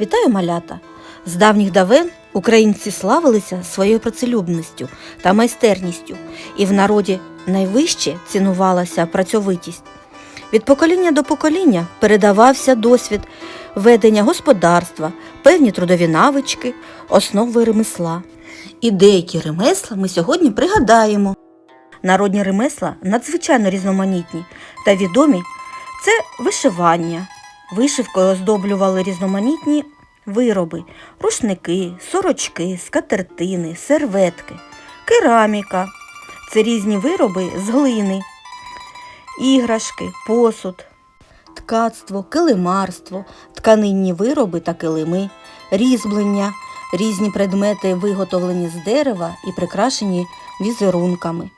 Вітаю малята! З давніх давен українці славилися своєю працелюбністю та майстерністю, і в народі найвище цінувалася працьовитість. Від покоління до покоління передавався досвід ведення господарства, певні трудові навички, основи ремесла. І деякі ремесла ми сьогодні пригадаємо. Народні ремесла надзвичайно різноманітні та відомі це вишивання. Вишивкою оздоблювали різноманітні вироби, рушники, сорочки, скатертини, серветки, кераміка. Це різні вироби з глини, іграшки, посуд, ткацтво, килимарство, тканинні вироби та килими, різьблення, різні предмети, виготовлені з дерева і прикрашені візерунками.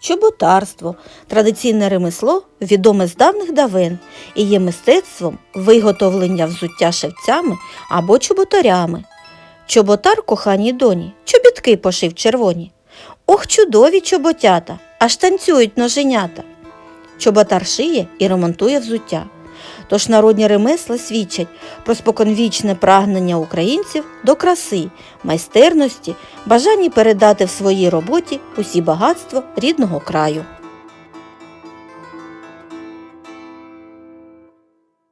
Чоботарство традиційне ремесло, відоме з давних давен і є мистецтвом виготовлення взуття шевцями або чоботарями. Чоботар коханій доні, чобітки пошив червоні. Ох, чудові чоботята, аж танцюють ноженята. Чоботар шиє і ремонтує взуття. Тож народні ремесла свідчать про споконвічне прагнення українців до краси, майстерності, бажанні передати в своїй роботі усі багатства рідного краю.